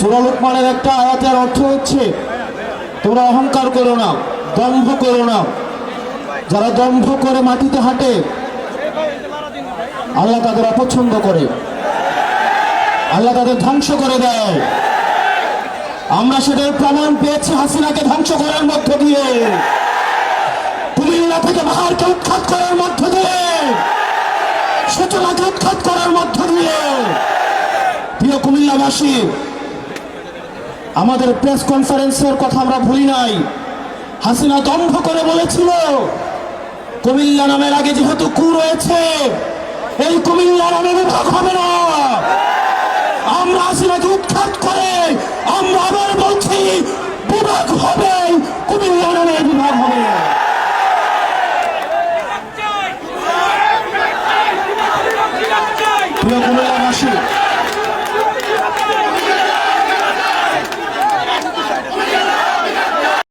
সুরা লোকমানের একটা আয়াতের অর্থ হচ্ছে, তোমরা অহংকার করো না, দম্ভ করো না। যারা দম্ভ করে মাটিতে হাঁটে, আল্লাহ তাদের অপছন্দ করে। আল্লাহ তাদের ধ্বংস করে দেয়। আমরা সেটার প্রমাণ পেয়েছি হাসিনাকে ধ্বংস করার মধ্য দিয়ে। কুমিল্লা থেকে বাহারকে উৎখাত করার মধ্য দিয়ে। সূচনাকে উৎখাত করার মধ্য দিয়ে। প্রিয় কুমিল্লাবাসী আমাদের প্রেস কনফারেন্সের কথা আমরা ভুলি নাই। হাসিনা দম্ভ করে বলেছিল, কুমিল্লা নামের আগে যেহেতু কু রয়েছে, এই কুমিল্লা নামের ভাগ হবে না। আমরা হাসিনাকে উৎখাত করে, আমরা আবার বলছি, বিভাগ হবে, কুমিল্লা নামের বিভাগ হবে। প্রিয় কুমিল্লাবাসী